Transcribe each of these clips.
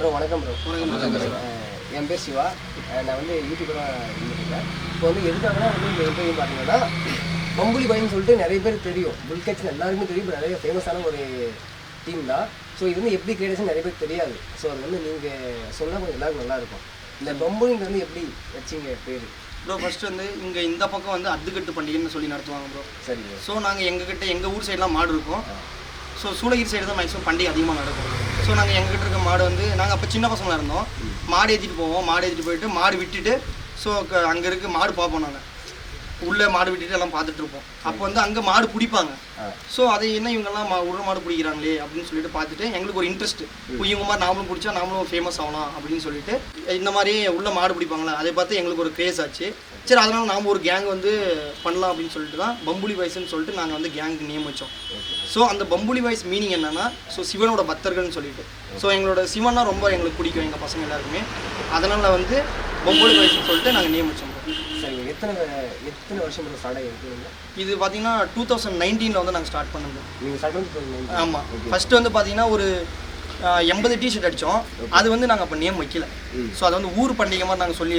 Bro வணக்கம் bro வணக்கம். என் பேர் சிவா. நான் வந்து யூடியூபராக இருந்துருக்கேன். இப்போ வந்து எதுக்காகனா வந்து இந்த இன்டர்வியூ பார்த்தீங்கன்னா பம்புலி பாயின்னு சொல்லிட்டு நிறைய பேர் தெரியும். புல் கேட்ச் எல்லாருக்குமே தெரியும். இப்போ நிறைய ஃபேமஸான ஒரு டீம் தான். ஸோ இது வந்து எப்படி கிரியேஷன் நிறைய பேர் தெரியாது. ஸோ அது வந்து நீங்கள் சொன்னால் கொஞ்சம் எல்லாருக்கும் நல்லா இருக்கும் இந்த பம்புலிங்க வந்து எப்படி வச்சிங்க பேர்? ப்ரோ ஃபர்ஸ்ட் வந்து இங்கே இந்த பக்கம் வந்து அத்துக்கட்டு பண்டிகைன்னு சொல்லி நடத்துவாங்க ப்ரோ சரி ஸோ நாங்கள் எங்ககிட்ட எங்கள் ஊர் சைடெலாம் மாடு இருக்கும். ஸோ சூளகிரி சைடு தான் மேக்ஸிமம் பண்டிகை அதிகமாக நடக்கும். ஸோ நாங்கள் எங்ககிட்ட இருக்க மாடு வந்து நாங்கள் அப்போ சின்ன பசங்களாக இருந்தோம். மாடு ஏற்றிட்டு போவோம். மாடு ஏற்றிட்டு போயிட்டு மாடு விட்டுட்டு ஸோ அங்கே இருக்க மாடு பார்ப்போம் நாங்கள் உள்ளே மாடு விட்டுட்டு எல்லாம் பார்த்துட்டு இருப்போம். அப்போ வந்து அங்கே மாடு பிடிப்பாங்க. ஸோ அதை என்ன இவங்கெல்லாம் மா உள்ள மாடு பிடிக்கிறாங்களே அப்படின்னு சொல்லிட்டு பார்த்துட்டு எங்களுக்கு ஒரு இன்ட்ரெஸ்ட் இவங்க மாதிரி நாமளும் பிடிச்சா நாமளும் ஃபேமஸ் ஆகலாம் அப்படின்னு சொல்லிட்டு இந்த மாதிரி உள்ள மாடு பிடிப்பாங்களா அதை பார்த்து எங்களுக்கு ஒரு கிரேஸ் ஆச்சு. சரி அதனால நாம ஒரு கேங் வந்து பண்ணலாம் அப்படின்னு சொல்லிட்டு தான் பம்புலி வயசுன்னு சொல்லிட்டு நாங்கள் வந்து கேங்க்கு நேம் வச்சோம். ஸோ அந்த பம்புலி வாய்ஸ் மீனிங் என்னன்னா ஸோ சிவனோட பக்தர்கள்னு சொல்லிட்டு. ஸோ எங்களோட சிவன்னா ரொம்ப எங்களுக்கு பிடிக்கும் எங்கள் பசங்க எல்லாருக்குமே. அதனால் வந்து பம்புலி வாய்ஸ்னு சொல்லிட்டு நாங்கள் நேம் வச்சோம். சரி எத்தனை எத்தனை வருஷம் ஸ்டார்ட் ஆகிருக்கீங்க இது பார்த்தீங்கன்னா டூ தௌசண்ட் நைன்டீனில் வந்து நாங்கள் ஸ்டார்ட் பண்ணது. நீங்கள் ஸ்டார்ட் வந்து ஆமாம் ஃபர்ஸ்ட் வந்து பார்த்தீங்கன்னா ஒரு எண்பது டிஷர்ட் அடித்தோம் அது வந்து நாங்கள் அப்போ நேம் வைக்கல. ஸோ அது வந்து ஊர் பண்டிகை மாதிரி நாங்கள் சொல்லி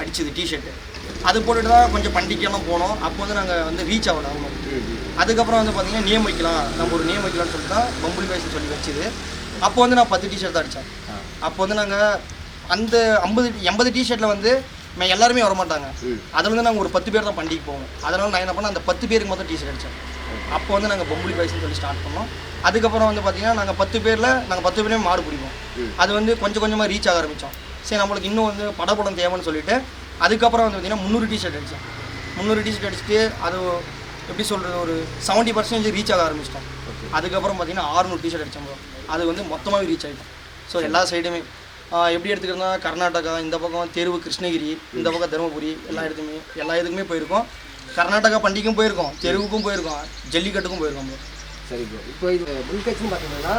அடிச்சது டிஷர்ட்டு அது போட்டுட்டு தான் கொஞ்சம் பண்டிகையெல்லாம் போனோம். அப்போ வந்து நாங்கள் வந்து ரீச் ஆகல. ஆகணும் அதுக்கப்புறம் வந்து பார்த்தீங்கன்னா நேம் வைக்கலாம் நம்ம ஒரு நேம் வைக்கலாம்னு சொல்லிட்டு தான் பம்புலி வயசு சொல்லி வச்சுது. அப்போ வந்து நான் பத்து டிஷர்ட் தான் அடித்தேன் அப்போ வந்து நாங்கள் அந்த ஐம்பது எண்பது டிஷர்ட்டில் வந்து எல்லாருமே வர மாட்டாங்க அதில் வந்து நாங்கள் ஒரு பத்து பேர் தான் பண்டிகை போவோம். அதனால நான் என்ன பண்ணேன் அந்த பத்து பேருக்கு மொத்தம் டிஷர்ட் அடித்தேன் அப்போ வந்து நாங்கள் பொம்புலி பாய்ஸ்னு சொல்லி ஸ்டார்ட் பண்ணோம். அதுக்கப்புறம் வந்து பார்த்தீங்கன்னா நாங்கள் பத்து பேரில் நாங்கள் பத்து பேருமே மாடு பிடிப்போம். அது வந்து கொஞ்சம் கொஞ்சமாக ரீச் ஆக ஆரம்பித்தோம் சரி நம்மளுக்கு இன்னும் வந்து படப்படம் தேவைன்னு சொல்லிட்டு அதுக்கப்புறம் வந்து பார்த்தீங்கன்னா முந்நூறு டிஷர்ட் அடித்தேன் முந்நூறு டிஷர்ட் அடிச்சுட்டு அது எப்படி சொல்கிறது ஒரு செவன்ட்டி பர்சன்டேஜ் ரீச் ஆக ஆரம்பிச்சிட்டோம். அதுக்கப்புறம் பார்த்தீங்கன்னா ஆறுநூறு டிஷர்ட் அடித்தோம். அது வந்து மொத்தமாகவே ரீச் ஆகிட்டோம் ஸோ எல்லா சைடுமே எப்படி எடுத்துக்கிறதுனா கர்நாடகா இந்த பக்கம் தெருவு கிருஷ்ணகிரி இந்த பக்கம் தருமபுரி எல்லா இடத்துமே எல்லா இதுக்குமே போயிருக்கோம். கர்நாடகா பண்டிகைக்கும் போயிருக்கோம் தெருவுக்கும் போயிருக்கோம் ஜல்லிக்கட்டுக்கும் போயிருக்கோம். சரி ப்ரோ இப்போ இது புல் கேட்ச்னு பார்த்தீங்கன்னா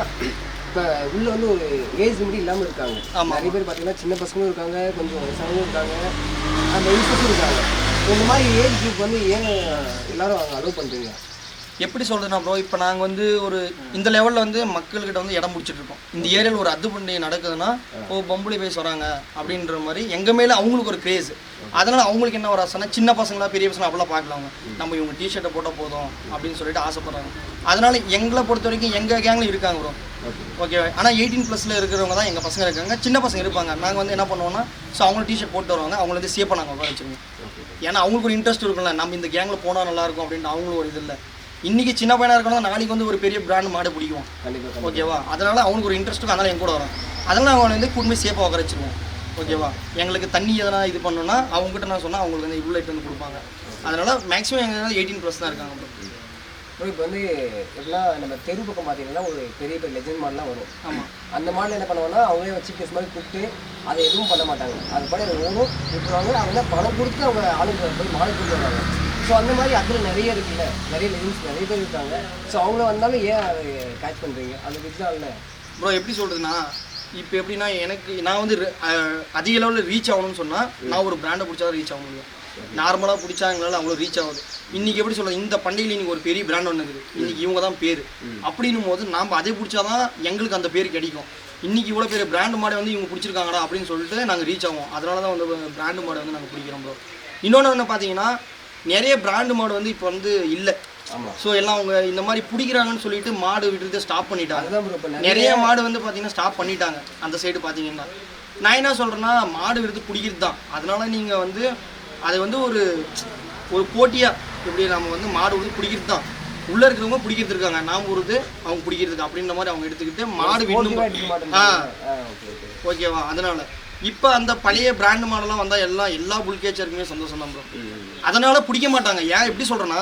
இப்போ உள்ள வந்து ஒரு ஏஜ் லிமிட் இல்லாமல் இருக்காங்க. ஆமா. நிறைய பேர் பார்த்தீங்கன்னா சின்ன பசங்களும் இருக்காங்க கொஞ்சம் வயசானவங்களும் இருக்காங்க. அந்த இருக்காங்க. இந்த மாதிரி ஏஜ் குரூப் வந்து ஏன் எல்லாரும் அலோவ் பண்ணுறீங்க எப்படி சொல்றதுனா ப்ரோ இப்போ நாங்கள் வந்து ஒரு இந்த லெவலில் வந்து மக்கள்கிட்ட வந்து இடம் பிடிச்சிட்டு இருக்கோம். இந்த ஏரியாவில் ஒரு அத்து பண்டிகை நடக்குதுன்னா ஓ பொம்பளை பேஸ் வராங்க அப்படின்ற மாதிரி எங்கள் மேலே அவங்களுக்கு ஒரு கிரேஸ் அதனால் அவங்களுக்கு என்ன ஒரு ஆசைனா சின்ன பசங்களா பெரிய பசங்க அப்படிலாம் பார்க்கலாம் அவங்க நம்ம இவங்க டிஷர்ட்டை போட்டால் போதும் அப்படின்னு சொல்லிட்டு ஆசைப்படுறாங்க. அதனால எங்களை பொறுத்த வரைக்கும் எங்கள் கேங்கில் இருக்காங்க ப்ரோ ஓகே ஆனால் எயிட்டீன் ப்ளஸில் இருக்கிறவங்க தான் எங்கள் பசங்க இருக்காங்க. சின்ன பசங்க இருப்பாங்க. நாங்கள் வந்து என்ன பண்ணுவோம்னா ஸோ அவங்களும் டிஷர்ட் போட்டு வருவாங்க. அவங்கள வந்து சேஃபாக நாங்கள் உட்கார வச்சுருவோம் ஏன்னா அவங்களுக்கு ஒரு இன்ட்ரெஸ்ட் இருக்கும்ல. நம்ம இந்த கேங்கில் போனால் நல்லாயிருக்கும் அப்படின்ட்டு அவங்களும் ஒரு இது இல்லை. இன்னைக்கு சின்ன பையனாக இருக்கணும் நாளைக்கு வந்து ஒரு பெரிய பிராண்ட் மாடு பிடிக்கும். ஓகேவா அதனால அவனுக்கு ஒரு இன்ட்ரெஸ்ட் இருக்கும். அதனால என் கூட வரும். அதனால அவனை வந்து கூட்டு சேஃபாக உட்கார வச்சிருவோம். ஓகேவா எங்களுக்கு தண்ணி எதனா இது பண்ணணும்னா அவங்ககிட்ட நான் சொன்னால் அவங்களுக்கு வந்து இவ்வளோ வந்து கொடுப்பாங்க. அதனால மேக்ஸிமம் எங்கள் எயிட்டீன் ப்ளஸ் தான் இருக்காங்க. ப்ரோ இப்போ வந்து எப்படின்னா நம்ம தெரு பக்கம் பார்த்தீங்கன்னா ஒரு பெரிய பெரிய லெஜண்ட் மாடலாம் வரும். ஆமாம் அந்த மாடல் என்ன பண்ணுவாங்கன்னா அவங்களே வச்சு கேஸ் மாதிரி கூப்பிட்டு அதை எதுவும் பண்ண மாட்டாங்க. அது படம் ஓடும் விட்டுருவாங்க அவங்க பணம் கொடுத்து அவங்க ஆளுங்க போய் மாடல் கொடுத்து வராங்க ஸோ அந்த மாதிரி அதில் நிறைய இருக்குல்ல. நிறைய லெஜண்ட்ஸ் நிறைய பேர் இருக்காங்க. ஸோ அவங்க வந்தாலும் ஏன் அதை கேட்ச் பண்ணுறீங்க அது வித்தான் இல்லை. ப்ரோ எப்படி சொல்கிறதுனா இப்போ எப்படின்னா எனக்கு நான் வந்து அதிக லெவலில் ரீச் ஆகணும்னு சொன்னால் நான் ஒரு பிராண்டை பிடிச்சா ரீச் ஆக முடியும். நார்மலாக பிடிச்சா எங்களால் அவ்வளோ ரீச் ஆகுது. இன்னைக்கு எப்படி சொல்றது இந்த பண்டிகையில் இன்னைக்கு ஒரு பெரிய பிராண்ட் ஒன்று இருக்குது. இன்னைக்கு இவங்க தான் பேர். அப்படின்னும் போது நாம் அதை பிடிச்சாதான் எங்களுக்கு அந்த பேர் கிடைக்கும். இன்னைக்கு இவ்வளோ பெரிய பிராண்ட் மாடை வந்து இவங்க பிடிச்சிருக்காங்கடா அப்படின்னு சொல்லிட்டு நாங்கள் ரீச் ஆகும் அதனால தான் வந்து பிராண்டு மாடை வந்து நாங்கள் பிடிக்கிறோம் ப்ரோ இன்னொன்று என்ன பார்த்தீங்கன்னா நிறைய பிராண்டு மாடு வந்து இப்போ வந்து இல்லை. ஸோ எல்லாம் அவங்க இந்த மாதிரி பிடிக்கிறாங்கன்னு சொல்லிட்டு மாடு விட்டுறதை ஸ்டாப் பண்ணிட்டாங்க. நிறைய மாடு வந்து பார்த்தீங்கன்னா ஸ்டாப் பண்ணிட்டாங்க. அந்த சைடு பார்த்தீங்கன்னா நான் என்ன சொல்கிறேன்னா மாடு விடுறது பிடிக்கிறது தான் அதனால நீங்கள் வந்து அதை வந்து ஒரு ஒரு போட்டியாக இப்படி நம்ம வந்து மாடு விடுறது பிடிக்கிறது தான். உள்ளே இருக்கிறவங்க பிடிக்கிறது இருக்காங்க. நாம் விடுறது அவங்க பிடிக்கிறதுக்கு அப்படின்ற மாதிரி அவங்க எடுத்துக்கிட்டு மாடு மாட்டேன் ஆ ஆ. ஓகே ஓகே ஓகேவா? அதனால இப்போ அந்த பழைய பிராண்ட் மாடெல்லாம் வந்தால் எல்லாம் எல்லா புல் கேச்சருக்குமே சந்தோஷம் தான் ப்ரோ அதனால பிடிக்க மாட்டாங்க. ஏன் எப்படி சொல்கிறேன்னா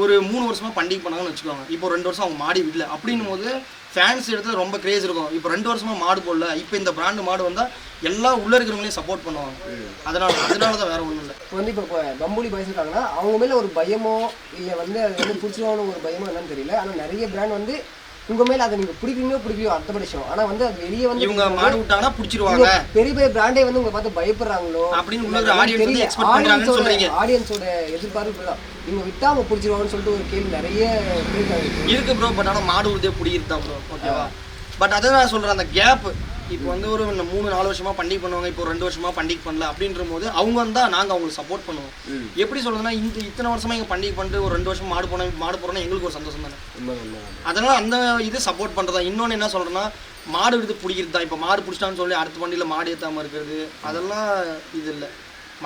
ஒரு மூணு வருஷமா பண்டிகை பண்ணாங்கன்னு வச்சுக்கோங்க. இப்போ ரெண்டு வருஷம் அவங்க மாடி விடல. அப்படின்னும் போது ஃபேன்ஸ் இடத்துல ரொம்ப கிரேஸ் இருக்கும். இப்போ ரெண்டு வருஷமா மாடு போடல. இப்போ இந்த பிராண்டு மாடு வந்தால் எல்லா உள்ள இருக்கிறவங்களையும் சப்போர்ட் பண்ணுவாங்க. அதனால அதனால தான் வேற ஒன்றும் இல்லை. இப்போ வந்து இப்போ பம்புலி பாய்ஸ் இருக்காங்கன்னா அவங்க மேலே ஒரு பயமோ இல்லை வந்து அது வந்து பிடிச்சிருவான்னு ஒரு பயமோ என்னன்னு தெரியல. ஆனால் நிறைய பிராண்ட் வந்து உங்க மேலே அதை நீங்கள் பிடிப்பீங்களோ பிடிக்கலையோ அடுத்த பட்சம் ஆனால் வந்து அது வெளியே வந்து இவங்க மாடு விட்டாங்கன்னா பிடிச்சிருவாங்க. பெரிய பெரிய பிராண்டே வந்து உங்களை பார்த்து பயப்படுறாங்களோ அப்படின்னு உள்ள சொல்றீங்க. ஆடியன்ஸோட எதிர்பார்ப்பு தான் இவங்க விட்டா அவங்க பிடிச்சிருவாங்கன்னு சொல்லிட்டு ஒரு கேள்வி நிறைய இருக்கு ப்ரோ பட் ஆனால் மாடு உறுதியாக பிடிக்கிறது ப்ரோ ஓகேவா பட் அதை நான் சொல்கிறேன் அந்த கேப் இப்போ வந்து ஒரு மூணு நாலு வருஷமா பண்டிகை பண்ணுவாங்க இப்போ ரெண்டு வருஷமா பண்டிகை பண்ணல அப்படின்ற போது அவங்க வந்தா நாங்க அவங்களுக்கு சப்போர்ட் பண்ணுவோம். எப்படி சொல்றதுன்னா இந்த இத்தனை வருஷமா எங்க பண்டிகை பண்ணிட்டு ஒரு ரெண்டு வருஷம் மாடு போன மாடு போறோம்னா எங்களுக்கு ஒரு சந்தோஷம் தானே. அதனால அந்த இது சப்போர்ட் பண்றதா. இன்னொன்னு என்ன சொல்றேன்னா மாடு எடுத்து பிடிக்கிறது? தான் இப்போ மாடு பிடிச்சிட்டான்னு சொல்லி அடுத்த வண்டியில் மாடு ஏத்தாம இருக்கிறது அதெல்லாம் இது இல்லை.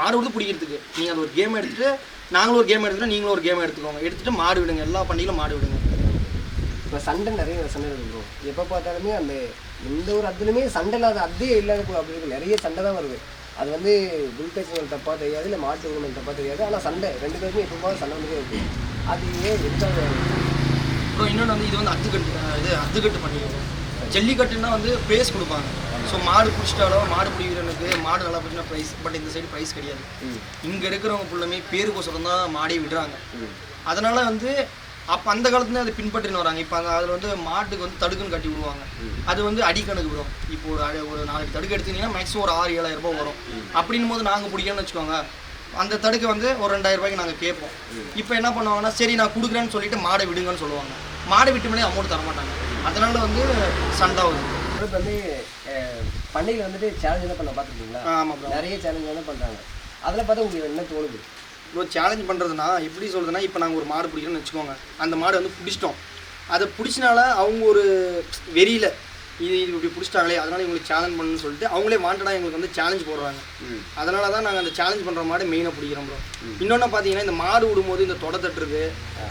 மாடு எடுத்து பிடிக்கிறதுக்கு. நீங்க அது ஒரு கேம் எடுத்துட்டு நாங்களும் ஒரு கேம் எடுத்துட்டு நீங்களும் ஒரு கேம் எடுத்துக்கோங்க. எடுத்துட்டு மாடு விடுங்க. எல்லா பண்டிகையிலும் மாடு விடுங்க. இப்போ சண்டை நிறைய சண்டை இருக்கு ப்ரோ எப்போ பார்த்தாலுமே அந்த எந்த ஒரு அத்துலையுமே சண்டை இல்லாத அதே இல்லாத அப்படி இருக்கு. நிறைய சண்டை தான் வருது. அது வந்து குல்கேஸ் தப்பாக தெரியாது இல்லை மாட்டு உரிமை தப்பாக தெரியாது. ஆனால் சண்டை ரெண்டு பேருமே எப்போ சண்டை வந்துட்டே இருக்கு. அது ஏன் எதுக்காக இன்னொன்று வந்து இது வந்து அத்துக்கட்டு இது அத்துக்கட்டு பண்ணிடுவோம் ஜல்லிக்கட்டுன்னா வந்து ப்ரைஸ் கொடுப்பாங்க. ஸோ மாடு பிடிச்சிட்டாலோ மாடு பிடிக்கிறவனுக்கு மாடு நல்லா பிடிச்சினா ப்ரைஸ் பட் இந்த சைடு ப்ரைஸ் கிடையாது. இங்கே இருக்கிறவங்க ஃபுல்லுமே பேருக்கோசரம் தான் மாடே விடுறாங்க. அதனால வந்து அப்போ அந்த காலத்துல அதை பின்பற்றின்னு வராங்க. இப்போ அந்த அதில் வந்து மாட்டுக்கு வந்து தடுக்குன்னு கட்டி விடுவாங்க. அது வந்து அடிக்கணக்கு வரும் இப்போ ஒரு ஒரு நாளைக்கு தடுக்கு எடுத்தீங்கன்னா மேக்ஸிமம் ஒரு ஆறு ஏழாயிரம் ரூபாய் வரும். அப்படின்னும் போது நாங்கள் பிடிக்கணும்னு வச்சுக்கோங்க. அந்த தடுக்கை வந்து ஒரு ரெண்டாயிரம் ரூபாய்க்கு நாங்கள் கேட்போம். இப்போ என்ன பண்ணுவாங்கன்னா சரி நான் கொடுக்குறேன்னு சொல்லிட்டு மாடை விடுங்கன்னு சொல்லுவாங்க. மாடை விட்டு மேலே அமௌண்ட் தர மாட்டாங்க அதனால வந்து சண்டை இப்போ வந்து அஹ், பண்டிகையில் வந்துட்டு சேலஞ்ச் தான் பண்ண பார்த்துருக்கீங்களா? ஆமாம் நிறைய சேலஞ்ச் வந்து பண்ணுறாங்க அதில் பார்த்தா உங்களுக்கு என்ன தோணுது? ப்ரோ சேலஞ்ச் பண்ணுறதுனா எப்படி சொல்கிறதுனா இப்போ நாங்கள் ஒரு மாடு பிடிக்கிறோம்னு வச்சுக்கோங்க. அந்த மாடு வந்து பிடிச்சிட்டோம் அதை பிடிச்சனால அவங்க ஒரு வெறியில் இது இது இப்படி பிடிச்சிட்டாங்களே அதனால இவங்களுக்கு சேலஞ்ச் பண்ணணும்னு சொல்லிட்டு அவங்களே வாண்டடாக எங்களுக்கு வந்து சேலஞ்ச் போடுறாங்க. அதனால தான் நாங்கள் அந்த சேலஞ்ச் பண்ணுற மாடு மெயினாக பிடிக்கிறோம் ப்ரோ இன்னொன்று பார்த்தீங்கன்னா இந்த மாடு விடும்போது இந்த தொடை தட்டுறது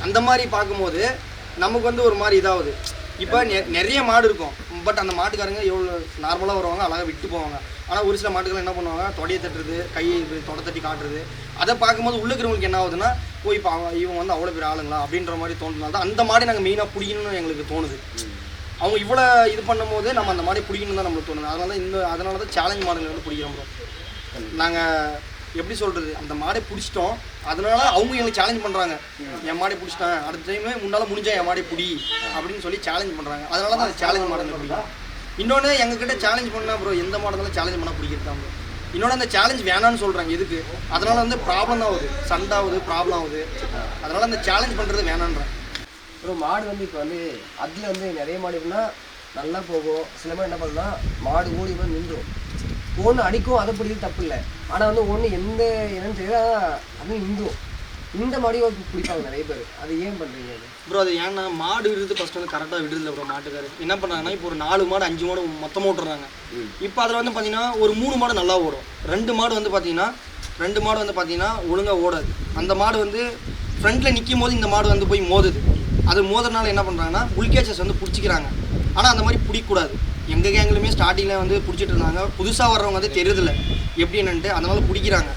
அந்த மாதிரி பார்க்கும்போது நமக்கு வந்து ஒரு மாதிரி இதாகுது. இப்போ நெ- நிறைய மாடு இருக்கும். பட் அந்த மாட்டுக்காரங்க எவ்வளோ நார்மலாக வருவாங்க அழகாக விட்டு போவாங்க. ஆனால் ஒரு சில மாட்டுகள் என்ன பண்ணுவாங்க? தொடையை தட்டுறது கையை இப்படி தொடை தட்டி காட்டுறது. அதை பார்க்கும்போது உள்ளுக்கிறவங்களுக்கு என்ன ஆகுதுன்னா ஓ இப்போ அவன் இவன் வந்து அவ்வளோ பெரிய ஆளுங்களா? அப்படின்ற மாதிரி தோணுனால தான் அந்த மாதிரி நாங்கள் மெயினாக பிடிக்கணும்னு எங்களுக்கு தோணுது. அவங்க இவ்வளோ இது பண்ணும்போது நம்ம அந்த மாதிரி பிடிக்கணும் தான் நம்மளுக்கு தோணுது. அதனால தான் இந்த அதனால தான் சேலஞ்ச் மாடுங்களை வந்து பிடிக்கிறோம் நாங்கள் எப்படி சொல்கிறது அந்த மாடை பிடிச்சிட்டோம். அதனால அவங்க எங்களுக்கு சேலஞ்ச் பண்ணுறாங்க என் மாடை பிடிச்சிட்டேன். அடுத்த டைம் முன்னால் முடிஞ்சா என் மாடை பிடி. அப்படின்னு சொல்லி சேலஞ்ச் பண்ணுறாங்க அதனால தான் அந்த சேலஞ்ச் மாடை பிடிக்கும் இன்னொன்று எங்ககிட்ட சேலஞ்ச் பண்ணால் ப்ரோ எந்த மாடலும் சேலஞ்ச் பண்ணால் பிடிக்கிறது தான் ப்ரோ இன்னொன்று அந்த சேலஞ்ச் வேணாம்னு சொல்கிறாங்க எதுக்கு? அதனால வந்து ப்ராப்ளம் தான் ஆகுது. சண்டை ஆகுது ப்ராப்ளம் ஆகுது. அதனால அந்த சேலஞ்ச் பண்ணுறது வேணான்றேன் அப்புறம் மாடு வந்து இப்போ வந்து அதில் வந்து நிறைய மாடு எப்படின்னா நல்லா போகும். சில பேர் என்ன பண்ணலாம் மாடு ஓடி போய் நின்றும் ஒன்று அடிக்கும் அதை பிடிக்கிறது தப்பு இல்லை. ஆனால் வந்து ஒன்று எந்த என்னன்னு தெரியல அதுவும் நின்றும் இந்த மாடியும் பிடிப்பாங்க நிறைய பேர். அது ஏன் பண்ணுறீங்க ப்ரோ அது ஏன்னா மாடு விடுறது ஃபர்ஸ்ட் வந்து கரெக்டாக விடுறதில்ல ப்ரோ மாட்டுக்காரு. என்ன பண்ணுறாங்கன்னா இப்போ ஒரு நாலு மாடு அஞ்சு மாடு மொத்தமாக விட்டுறாங்க இப்போ அதில் வந்து பார்த்தீங்கன்னா ஒரு மூணு மாடு நல்லா ஓடும். ரெண்டு மாடு வந்து பார்த்தீங்கன்னா ரெண்டு மாடு வந்து பார்த்தீங்கன்னா ஒழுங்காக ஓடாது. அந்த மாடு வந்து ஃப்ரண்ட்டில் நிற்கும் போது இந்த மாடு வந்து போய் மோதுது. அது மோதுறதுனால என்ன பண்ணுறாங்கன்னா உள்கேச்சஸ் வந்து பிடிச்சிக்கிறாங்க. ஆனால் அந்த மாதிரி பிடிக்கக்கூடாது எங்கள் கேங்லையுமே ஸ்டார்டிங்கில் வந்து பிடிச்சிட்டு இருந்தாங்க. புதுசாக வர்றவங்க வந்து தெரியுதில்ல எப்படி என்னன்ட்டு அதனால பிடிக்கிறாங்க.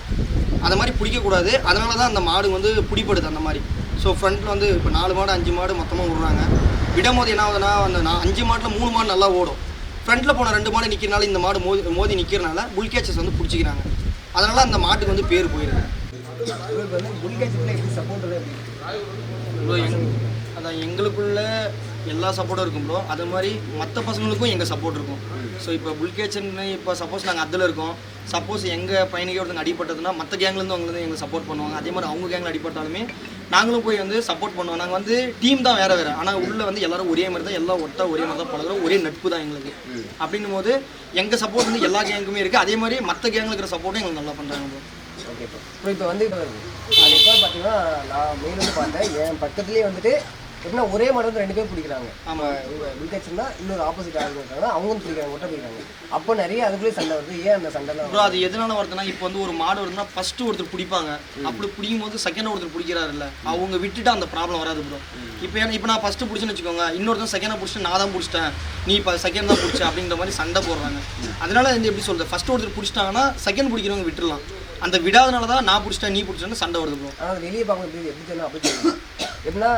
அந்த மாதிரி பிடிக்கக்கூடாது. அதனால தான் அந்த மாடு வந்து பிடிப்படுது அந்த மாதிரி. ஸோ ஃப்ரண்ட்டில் வந்து இப்போ நாலு மாடு அஞ்சு மாடு மொத்தமாக விடுறாங்க. விடும் போது என்ன ஆகுதுன்னா அந்த நான் அஞ்சு மாட்டில் மூணு மாடு நல்லா ஓடும். ஃப்ரண்ட்டில் போன ரெண்டு மாடு நிற்கிறனால இந்த மாடு மோதி மோதி நிற்கிறனால புல் கேச்சஸ் வந்து பிடிச்சிக்கிறாங்க. அதனால அந்த மாட்டுக்கு வந்து பேர் எங் அதான் எங்களுக்குள்ள எல்லா சப்போர்ட்டும் இருக்கும் ப்ரோ அது மாதிரி மற்ற பசங்களுக்கும் எங்கள் சப்போர்ட் இருக்கும். ஸோ இப்போ புல்கேச்சன் இப்போ சப்போஸ் நாங்கள் அதில் இருக்கோம். சப்போஸ் எங்கள் பையனுக்கே ஒருத்தங்க அடிபட்டதுன்னா மற்ற கேங்லேருந்து அவங்க வந்து எங்களுக்கு சப்போர்ட் பண்ணுவாங்க. அதே மாதிரி அவங்க கேங்கில் அடிபட்டாலுமே நாங்களும் போய் வந்து சப்போர்ட் பண்ணுவோம். நாங்கள் வந்து டீம் தான் வேறு வேறு. ஆனால் உள்ளே வந்து எல்லாரும் ஒரே மாதிரி தான் எல்லாம் ஒட்டா ஒரே மாதிரி தான் பழகுறோம். ஒரே நட்பு தான் எங்களுக்கு. அப்படின்னும் போது எங்கள் சப்போர்ட் வந்து எல்லா கேங்குமே இருக்குது அதே மாதிரி மற்ற கேங்கில் இருக்கிற சப்போர்ட்டும் எங்களுக்கு நல்லா பண்ணுறாங்க ப்ரோ ஓகே இப்போ அப்புறம் இப்போ வந்து இப்போ எப்போ பார்த்தீங்கன்னா நான் மெயின் வந்து பார்த்தேன். என் பக்கத்துலேயே வந்துட்டு எப்படின்னா ஒரே மாடு வந்து ரெண்டு பேர் பிடிக்கிறாங்க. ஆமாம் வில்கேட்ஸ்னா இன்னொரு ஆப்போசிட் ஆளுங்க இருக்காங்கன்னா அவங்களும் பிடிக்கிறாங்க ஒட்ட பிடிக்கிறாங்க. அப்போ நிறைய அதுக்குள்ளேயே சண்டை வருது. ஏன் அந்த சண்டைலாம் ப்ரோ அது எதனால வருதுன்னா இப்போ வந்து ஒரு மாடு வருதுன்னா ஃபர்ஸ்ட் ஒருத்தர் பிடிப்பாங்க. அப்படி பிடிக்கும் போது செகண்ட் ஒருத்தர் பிடிக்கிறாருல்ல. அவங்க விட்டுட்டு அந்த ப்ராப்ளம் வராது ப்ரோ இப்போ ஏன்னா இப்போ நான் ஃபர்ஸ்ட் பிடிச்சேன்னு வச்சுக்கோங்க. இன்னொருத்தன் செகண்டாக பிடிச்சிட்டு நான் தான் பிடிச்சிட்டேன். நீ இப்போ செகண்ட் தான் பிடிச்ச அப்படின்ற மாதிரி சண்டை போடுறாங்க. அதனால வந்து எப்படி சொல்றது? ஃபர்ஸ்ட் ஒருத்தர் பிடிச்சிட்டாங்கன்னா செகண்ட் பிடிக்கிறவங்க விட்டுறலாம். அந்த விடாதனால தான் நான் பிடிச்சிட்டேன் நீ பிடிச்சேன்னு சண்டை வருது ப்ரோ ஆனால் வெளியே பார்க்க எப்படி சொன்னா அப்படி எப்படின்னா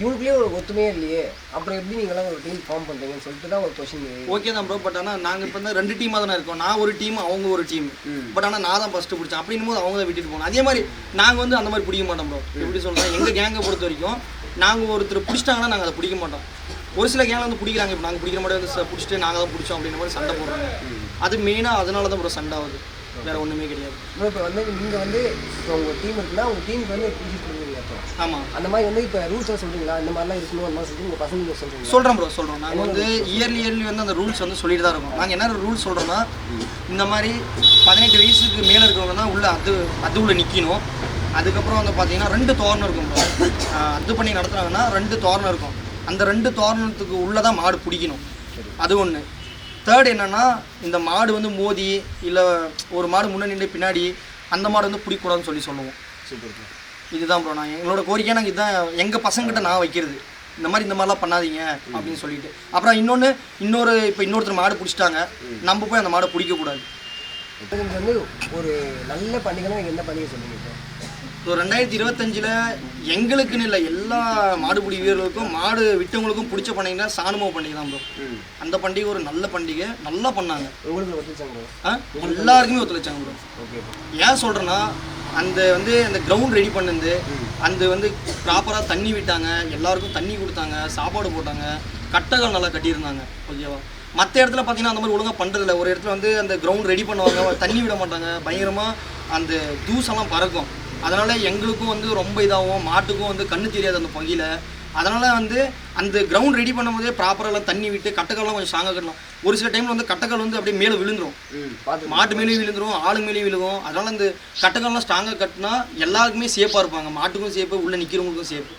இவங்களுக்குள்ளேயே ஒரு ஒத்துமையே இல்லையே. அப்புறம் எப்படி நீங்களாம் ஒரு டீம் ஃபார்ம் பண்ணுறீங்கன்னு சொல்லிட்டு தான் ஒரு கொஷின் ஓகே தான் ப்ரோ பட் ஆனால் நாங்கள் இப்போ வந்து ரெண்டு டீமாக தானே இருக்கோம். நான் ஒரு டீம் அவங்க ஒரு டீம் பட் ஆனால் நான் தான் ஃபஸ்ட்டு பிடிச்சேன். அப்படின்னும் போது அவங்க தான் விட்டுட்டு போகணும் அதே மாதிரி நாங்கள் வந்து அந்த மாதிரி பிடிக்க மாட்டோம் ப்ரோ எப்படி சொல்கிறேன் எங்கள் கேங்கை பொறுத்த வரைக்கும் நாங்கள் ஒருத்தர் பிடிச்சிட்டாங்கன்னா நாங்கள் அதை பிடிக்க மாட்டோம். ஒரு சில கேங்கில் வந்து பிடிக்கிறாங்க. இப்போ நாங்கள் பிடிக்கிற மாதிரி வந்து பிடிச்சிட்டு நாங்கள் தான் பிடிச்சோம் அப்படின்ற மாதிரி சண்டை போடுறாங்க. அது மெயினாக அதனால தான் ப்ரோ சண்டை ஆகுது. வேறு ஒன்றுமே கிடையாது. இப்போ வந்து நீங்கள் வந்து இப்போ உங்கள் டீம் இருக்குன்னா உங்கள் டீமுக்கு வந்து பிடிச்சிட்டு ஆமாம் அந்த மாதிரி வந்து இப்போ ரூல்ஸ் சொல்றீங்களா? இந்த மாதிரிலாம் இருக்கணும் அந்த மாதிரி சொல்லி உங்கள் பசங்க சொல்றீங்களா? சொல்கிறோம் ப்ரோ சொல்கிறோம் நாங்கள் வந்து இயர்லி இயர்லி வந்து அந்த ரூல்ஸ் வந்து சொல்லிட்டு தான் இருக்கோம். நாங்கள் என்ன ரூல்ஸ் சொல்கிறோம்னா இந்த மாதிரி பதினெட்டு வயசுக்கு மேலே இருக்கிறவங்க தான் உள்ள அது அது உள்ள நிற்கணும் அதுக்கப்புறம் வந்து பார்த்தீங்கன்னா ரெண்டு தோரணம் இருக்கும். ஆஹ் அது பண்ணி நடத்துனாங்கன்னா ரெண்டு தோரணம் இருக்கும். அந்த ரெண்டு தோரணத்துக்கு உள்ளே தான் மாடு பிடிக்கணும். அது ஒன்று தேர்ட் என்னன்னா இந்த மாடு வந்து மோதி இல்லை ஒரு மாடு முன்ன நின்று பின்னாடி அந்த மாடு வந்து பிடிக்கூடாதுன்னு சொல்லி சொல்லுவோம். சூப்பர் ப்ரோ இதுதான் ப்ரோ நான் எங்களோட கோரிக்கை நாங்கள் இதுதான் எங்கள் பசங்கிட்ட நான் வைக்கிறது. இந்த மாதிரி இந்த மாதிரிலாம் பண்ணாதீங்க அப்படின்னு சொல்லிட்டு. அப்புறம் இன்னொன்று இன்னொரு இப்போ இன்னொருத்தர் மாடு பிடிச்சிட்டாங்க. நம்ம போய் அந்த மாடை பிடிக்கக்கூடாது. வந்து ஒரு நல்ல பண்டிகைனா என்ன பண்டிகை சொல்லுங்க ஸோ ரெண்டாயிரத்தி இருபத்தஞ்சில் எங்களுக்குன்னு இல்லை எல்லா மாடுபிடி வீரர்களுக்கும் மாடு விட்டவங்களுக்கும் பிடிச்ச பண்டிகைனா சாணுமோ பண்டிகை தான் ப்ரோ அந்த பண்டிகை ஒரு நல்ல பண்டிகை. நல்லா பண்ணாங்க. எல்லாருக்குமே ஒத்துழைச்சாங்க ப்ரோ ஏன் சொல்கிறேன்னா அந்த வந்து அந்த கிரவுண்ட் ரெடி பண்ணது அந்த வந்து ப்ராப்பராக தண்ணி விட்டாங்க எல்லாருக்கும் தண்ணி கொடுத்தாங்க சாப்பாடு போட்டாங்க கட்டகம் நல்லா கட்டியிருந்தாங்க. ஓகேவா மற்ற இடத்துல பார்த்தீங்கன்னா அந்த மாதிரி ஒழுங்காக பண்ணுறதில்ல ஒரு இடத்துல வந்து அந்த கிரவுண்ட் ரெடி பண்ணுவாங்க தண்ணி விட மாட்டாங்க. பயங்கரமாக அந்த தூசெல்லாம் பறக்கும். அதனால் எங்களுக்கும் வந்து ரொம்ப இதாகும் மாட்டுக்கும் வந்து கண்ணு தெரியாது அந்த பங்கியில் அதனால் வந்து அந்த கிரவுண்ட் ரெடி பண்ணும்போதே ப்ராப்பராக தண்ணி விட்டு கட்டக்கல்லாம் கொஞ்சம் ஸ்ட்ராங்காக கட்டணும். ஒரு சில டைமில் வந்து கட்டக்கால் வந்து அப்படியே மேலே விழுந்துரும். ம் பார்த்து மாட்டு மேலேயும் விழுந்துரும் ஆளு மேலேயும் விழுகும். அதனால அந்த கட்டங்கள்லாம் ஸ்ட்ராங்காக கட்டினா எல்லாருக்குமே சேஃபாக இருப்பாங்க. மாட்டுக்கும் சேஃபு உள்ளே நிற்கிறவங்களுக்கும் சேஃப்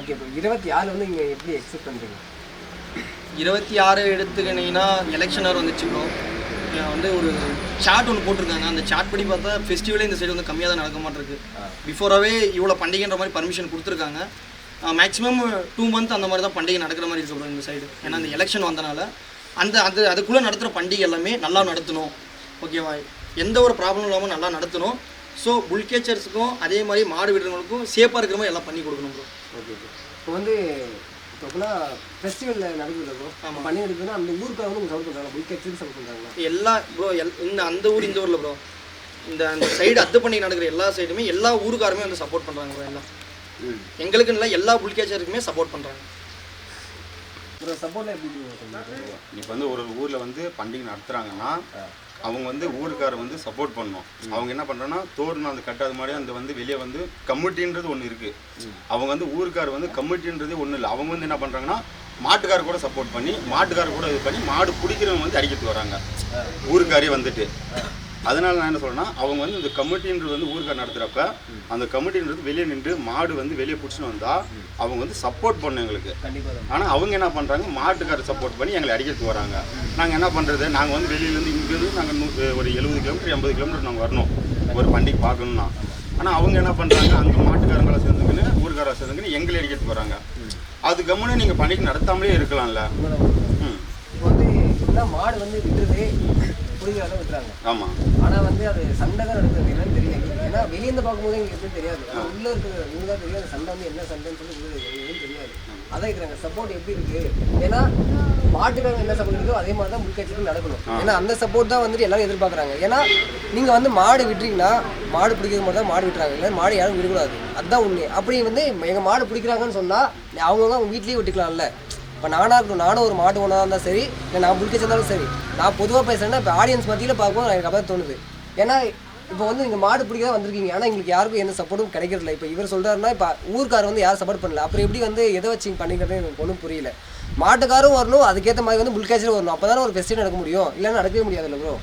ஓகே ப்ரோ இருபத்தி ஆறு வந்து நீங்கள் எப்படி எக்ஸெப்ட் பண்ணுறீங்க இருபத்தி ஆறு எடுத்துக்கினீங்கன்னா எலெக்ஷனர் வந்துச்சு ப்ரோ வந்து ஒரு சார்ட் ஒன்று போட்டிருக்காங்க. அந்த சார்ட் படி பார்த்தா ஃபெஸ்டிவலே இந்த சைடு வந்து கம்மியாக தான் நடக்க மாட்டிருக்கு. பிஃபோராகவே இவ்வளோ பண்டிகைன்ற மாதிரி பர்மிஷன் கொடுத்துருக்காங்க. மேக்ஸிமம் டூ மந்த் அந்த மாதிரி தான் பண்டிகை நடக்கிற மாதிரி bro இந்த சைடு ஏன்னா அந்த எலெக்ஷன் வந்தனால அந்த அது அதுக்குள்ளே நடத்துகிற பண்டிகை எல்லாமே நல்லா நடத்தணும். ஓகேவா எந்த ஒரு ப்ராப்ளம் இல்லாமல் நல்லா நடத்தணும். ஸோ புல்கேச்சர்ஸுக்கும் அதே மாதிரி மாடு விடுறவங்களுக்கும் சேஃபாக இருக்கிற மாதிரி எல்லாம் பண்ணி கொடுக்கணும் ப்ரோ ஓகே இப்போ வந்து ஃபுல்லாக ஃபெஸ்டிவலில் நடக்குது ப்ரோ ஆமா. பண்ணி எடுக்குதுன்னா அந்த ஊருக்காக வந்து சப்போர்ட் பண்ணுறாங்க கேட்சருக்கு சப்போர்ட் பண்ணுறாங்களா எல்லா ப்ரோ எல் இந்த அந்த ஊர் இந்த ஊரில் ப்ரோ இந்த அந்த சைடு அத்து பண்ணி நடக்கிற எல்லா சைடுமே எல்லா ஊருக்காருமே வந்து சப்போர்ட் பண்ணுறாங்க ப்ரோ எல்லாம். எங்களுக்குன்னு எல்லா புல்கேச்சருக்குமே சப்போர்ட் பண்ணுறாங்க ப்ரோ சப்போர்ட்லாம் எப்படி இப்போ வந்து ஒரு ஊரில் வந்து பண்டிகை நடத்துகிறாங்கன்னா அவங்க வந்து ஊருக்காரர் வந்து சப்போர்ட் பண்ணணும். அவங்க என்ன பண்ணுறோன்னா தோரணம் அந்த கட்டாத மாதிரி அந்த வந்து வெளியே வந்து கமிட்டின்றது ஒன்று இருக்குது அவங்க வந்து ஊருக்கார் வந்து கமிட்டின்றது ஒன்றும் இல்லை. அவங்க வந்து என்ன பண்ணுறாங்கன்னா மாட்டுக்கார் கூட சப்போர்ட் பண்ணி மாட்டுக்கார் கூட இது பண்ணி மாடு பிடிக்கிறவங்க வந்து அடிக்கிறதுக்கு வராங்க. ஊருக்காரே வந்துட்டு. அதனால நான் என்ன சொல்றேன்னா அவங்க வந்து இந்த கமிட்டின்றது வந்து ஊருக்கார் நடத்துகிறப்ப அந்த கமிட்டின்றது வெளியே நின்று மாடு வந்து வெளியே பிடிச்சின்னு வந்தால் அவங்க வந்து சப்போர்ட் பண்ணும் எங்களுக்கு. ஆனால் அவங்க என்ன பண்ணுறாங்க மாட்டுக்காரர் சப்போர்ட் பண்ணி எங்களை அடிக்கிறதுக்கு வராங்க. நாங்கள் என்ன பண்ணுறது நாங்கள் வந்து வெளியிலேருந்து இங்கேருந்து நாங்கள் நூ ஒரு எழுபது கிலோமீட்டர் எண்பது கிலோமீட்டர் நாங்கள் வரணும். ஒரு பண்டிகை பார்க்கணும்னா. ஆனால் அவங்க என்ன பண்ணுறாங்க அங்கே மாட்டுக்காரங்களை சேர்ந்துக்கின்னு ஊருக்காரரை சேர்ந்துக்கின்னு எங்களை அடிக்கிறதுக்கு வராங்க. அது கம்முன்னு நீங்கள் பண்டிகை நடத்தாமலே இருக்கலாம்ல. ம். இப்போ வந்து மாடு வந்து விட்டுறது பிடிக்கிறாங்க விட்டுறாங்க. ஆமாம் ஆனால் வந்து அது சண்டை தான் நடக்குது. என்னன்னு தெரியல. ஏன்னா வெளியேருந்து பார்க்கும்போது எங்களுக்கு எப்படி தெரியாது. உள்ள இருக்கிற இவங்க தான் தெரியும். அந்த சண்டை வந்து என்ன சண்டைன்னு சொல்லி தெரியாது. அதான் இருக்கிறாங்க சப்போர்ட் எப்படி இருக்கு? ஏன்னா மாட்டுக்காரங்க என்ன சப்போர்ட் இருக்கோ அதே மாதிரி தான் முன்கட்சிக்கு நடக்கணும். ஏன்னா அந்த சப்போர்ட் தான் வந்துட்டு எல்லாரும் எதிர்பார்க்குறாங்க. ஏன்னா நீங்க வந்து மாடு விட்டுறீங்கன்னா மாடு பிடிக்கிறது மட்டும் தான் மாடு விட்டுறாங்க. இல்லை மாடு யாரும் விடக்கூடாது. அதுதான் உண்மை. அப்படி வந்து எங்க மாடு பிடிக்கிறாங்கன்னு சொன்னா அவங்கவுங்க அவங்க வீட்லயே விட்டுக்கலாம்ல. இப்போ நானாக இருக்கட்டும் நானும் ஒரு மாட்டு ஒன்றா இருந்தால் சரி இல்லை நான் புடிக்க சேர்ந்தாலும் சரி. நான் பொதுவாக பேசுகிறேன்னா இப்போ ஆடியன்ஸ் மத்தியில் பார்க்கும்போது எனக்கு அப்போ தோணுது. ஏன்னா இப்போ வந்து நீங்கள் மாடு பிடிக்க தான் வந்திருக்கீங்க. ஆனால் எங்களுக்கு யாருக்கும் எந்த சப்போர்ட்டும் கிடைக்கிறதில்ல. இப்போ இவர் சொல்கிறாருன்னா இப்போ ஊர்க்கார் வந்து யாரும் சப்போர்ட் பண்ணல. அப்புறம் எப்படி வந்து எதை வச்சு இங்க பண்ணிக்கிறது எனக்கு ஒன்றும் புரியல. மாட்டுக்காரும் வரணும் அதுக்கேற்ற மாதிரி வந்து புல்கேச்சரும் வரணும். அப்போ தானே ஒரு ஃபெஸ்டிவல் நடக்க முடியும். இல்லைன்னா நடக்கவே முடியாதுல்ல ப்ரோ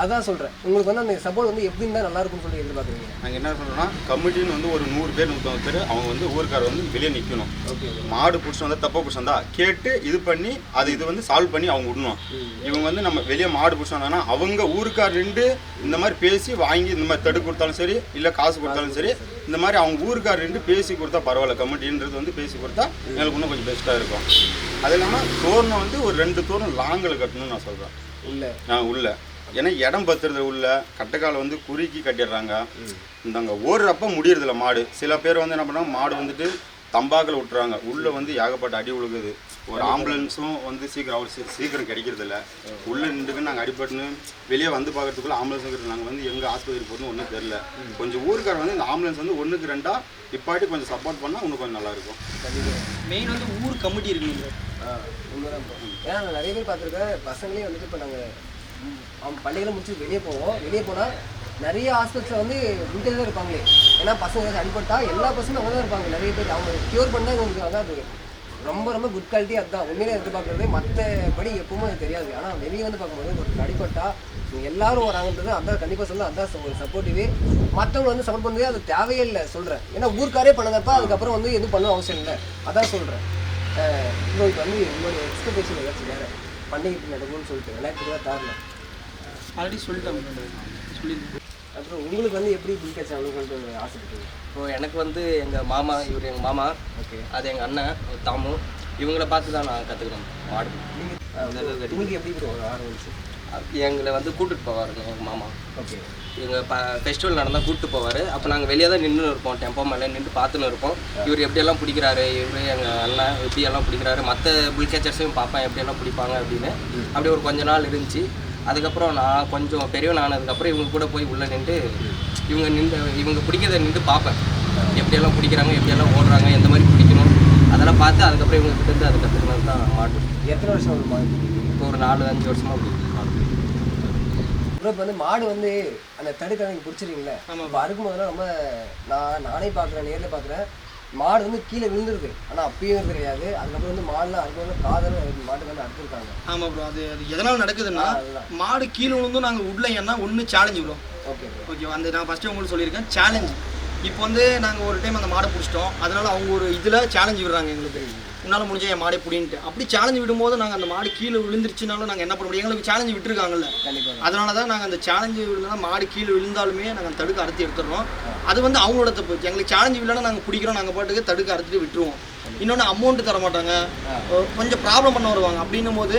அதான் சொல்கிறேன் உங்களுக்கு வந்து அந்த சப்போர்ட் வந்து எப்படி இருந்தால் நல்லா இருக்கும்னு சொல்லி எதிர்பார்க்குறீங்க? நாங்கள் என்ன சொல்கிறோம்னா கமிட்டின்னு வந்து ஒரு நூறு பேர் நூற்றம்பது பேர் அவங்க வந்து ஊருக்காரர் வந்து வெளியே நிற்கணும் ஓகே மாடு பிடிச்சி வந்தால் தப்பாக பிடிச்சி வந்தா கேட்டு இது பண்ணி அது இது வந்து சால்வ் பண்ணி அவங்க விடணும். இவங்க வந்து நம்ம வெளியே மாடு பிடிச்சி வந்தாங்கன்னா அவங்க ஊருக்கார் நின்று இந்த மாதிரி பேசி வாங்கி இந்த மாதிரி தடு கொடுத்தாலும் சரி இல்லை காசு கொடுத்தாலும் சரி இந்த மாதிரி அவங்க ஊருக்கார் நின்று பேசி கொடுத்தா பரவாயில்ல. கமிட்டின்றது வந்து பேசி கொடுத்தா எங்களுக்கு இன்னும் கொஞ்சம் பெஸ்ட்டாக இருக்கும். அது இல்லாமல் தோரணம் வந்து ஒரு ரெண்டு தோரணம் லாங்கில் கட்டணும்னு நான் சொல்கிறேன் இல்லை நான் உள்ள. ஏன்னா இடம் பத்துறது உள்ள கட்டைக்கால வந்து குறுக்கி கட்டிடுறாங்க. இந்த அங்கே ஓடுறப்ப முடியறதில்ல மாடு. சில பேர் வந்து என்ன பண்ணுறாங்க மாடு வந்துட்டு தம்பாக்கில் விட்டுறாங்க. உள்ளே வந்து ஏகப்பட்ட அடி விழுகுது ஒரு ஆம்புலன்ஸும் வந்து சீக்கிரம் சீ- சீக்கிரம் கிடைக்கிறதில்ல. உள்ளே நின்றுக்கு நாங்கள் அடிபட்டுன்னு வெளியே வந்து பார்க்கறதுக்குள்ள ஆம்புலன்ஸ் நாங்கள் வந்து எங்கே ஆஸ்பத்திரி போகணும்னு ஒன்றும் தெரில கொஞ்சம் ஊருக்கார வந்து இந்த ஆம்புலன்ஸ் வந்து ஒன்றுக்கு ரெண்டா இப்பாட்டி கொஞ்சம் சப்போர்ட் பண்ணால் இன்னும் கொஞ்சம் நல்லாயிருக்கும். மெயின் வந்து ஊர் கமிட்டி இருக்குங்க. நிறைய பேர் பார்த்துருக்கேன். பசங்களே வந்துட்டு இப்போ நாங்கள் அவங்க பள்ளிகளை முடிச்சு வெளியே போவோம். வெளியே போனால் நிறைய ஹாஸ்பிட்டல்ஸில் வந்து இங்கே தான் இருப்பாங்களே. ஏன்னா பசங்க ஏதாச்சும் அடிபட்டா எல்லா பசங்களும் அவங்க தான் இருப்பாங்க. நிறைய பேர் அவங்க க்யூர் பண்ணால் இவங்களுக்கு அதான் அது. ரொம்ப ரொம்ப குட் குவாலிட்டி அதுதான் உண்மையிலே எதிர்பார்க்குறது மற்றபடி எப்பவுமே அது தெரியாது. ஆனால் வெளியே வந்து பார்க்கும்போது ஒரு அடிபட்டா இவங்க எல்லாரும் வராங்கன்றது அதான் கண்டிப்பாக சொல்ல அதான் ஒரு சப்போர்ட்டிவே மற்றவங்க வந்து சப்போர்ட் பண்ணவே அது தேவையே இல்லை சொல்கிறேன் ஏன்னா ஊருக்காரே பண்ணதப்ப அதுக்கப்புறம் வந்து எதுவும் பண்ண அவசியம் இல்லை. அதான் சொல்கிறேன் இப்போ வந்து உங்களுடைய எக்ஸ்பெக்டேஷன் ஏதாச்சும் வேறு? பண்ணிக்கிட்டு நடக்கும்னு சொல்லிட்டு ரெண்டாயிரத்தி இருபத்தி ஆறில் ஆல்ரெடி சொல்லிட்டேன் சொல்லியிருந்தேன் அப்புறம் உங்களுக்கு வந்து எப்படி பில்கேட்ச் ஆகணும்னு ஆசைப்பட்டீங்க இப்போ எனக்கு வந்து எங்கள் மாமா இவர் எங்கள் மாமா ஓகே. அது எங்கள் அண்ணன் தாமு இவங்கள பார்த்து தான் நான் கற்றுக்கிறேன் மாடு நீங்கள் உங்களுக்கு எப்படி bro ஆர்வம் எங்களை வந்து கூட்டிட்டு போவாருங்க எங்கள் மாமா. ஓகே. இவங்க ப ஃபெஸ்டிவல் நடந்தால் கூப்பிட்டு போவார். அப்போ நாங்கள் வெளியே தான் நின்று இருப்போம். டெம்போ மேலே நின்று பார்த்துன்னு இருப்போம். இவர் எப்படியெல்லாம் பிடிக்கிறாரு? இவர் எங்கள் அண்ணன் எப்படியெல்லாம் பிடிக்கிறாரு? மற்ற புல் கேச்சர்ஸையும் பார்ப்பேன். எப்படியெல்லாம் பிடிப்பாங்க அப்படின்னு. அப்படி ஒரு கொஞ்ச நாள் இருந்துச்சு. அதுக்கப்புறம் நான் கொஞ்சம் பெரியவன் ஆனதுக்கப்புறம் இவங்க கூட போய் உள்ளே நின்று இவங்க நின்று இவங்க பிடிக்கிறத நின்று பார்ப்பேன். எப்படியெல்லாம் பிடிக்கிறாங்க? எப்படியெல்லாம் ஓடுறாங்க? எந்த மாதிரி பிடிக்கணும்? அதெல்லாம் பார்த்து அதுக்கப்புறம் இவங்க கிட்ட இருந்து அதை கற்றுக்கணும் தான் மாட்டு. எத்தனை வருஷம் இப்போ ஒரு நாலு அஞ்சு வருஷமாக மாடு ப்ரோ இப்போ வந்து மாடு வந்து அந்த தடுக்க நீங்கள் பிடிச்சிருக்கீங்களே இப்போ அறுக்கும் போதெல்லாம் ரொம்ப நான் நானே பார்க்குறேன் நேரில் பார்க்குறேன் மாடு வந்து கீழே விழுந்துருது. ஆனால் அப்பயும் இது கிடையாது. அதுக்கப்புறம் வந்து மாடுலாம் அறுக்கும் காதலும் மாட்டுக்கு வந்து அறுத்துருக்காங்க. ஆமாம் ப்ரோ அது அது எதனால் நடக்குதுன்னா. மாடு கீழே விழுந்தும் நாங்கள் உடலைங்கன்னா ஒன்று சேலஞ்சு ப்ரோ ஓகே ஓகே அந்த நான் ஃபஸ்ட்டு உங்களுக்கு சொல்லியிருக்கேன் சேலஞ்ச் இப்போ வந்து நாங்கள் ஒரு டைம் அந்த மாடை பிடிச்சிட்டோம். அதனால அவங்க ஒரு இதில் சேலஞ்சு விடுறாங்க எங்களுக்கு. உன்னால் முடிஞ்ச என் மாடை பிடின்ட்டு. அப்படி சேலஞ்சு விடும்போது நாங்கள் அந்த மாடு கீழே விழுந்துருச்சுனாலும் நாங்கள் என்ன பண்ண முடியும்? எங்களுக்கு சேலஞ்சு விட்டுருக்காங்கல்ல. அதனால தான் நாங்கள் அந்த சேலஞ்சு விழுந்தா மாடு கீழே விழுந்தாலுமே நாங்கள் தடுக்க அறுத்து எடுத்துடுறோம். அது வந்து அவங்களோட தப்பு. எங்களுக்கு சேலஞ்சு விடலைன்னா நாங்கள் பிடிக்கிறோம். நாங்கள் பாட்டுக்கு தடுக்க அறுத்துட்டு விட்டுருவோம். இன்னொன்று அமௌண்ட் தர மாட்டாங்க. கொஞ்சம் ப்ராப்ளம் பண்ண வருவாங்க அப்படின்னும் போது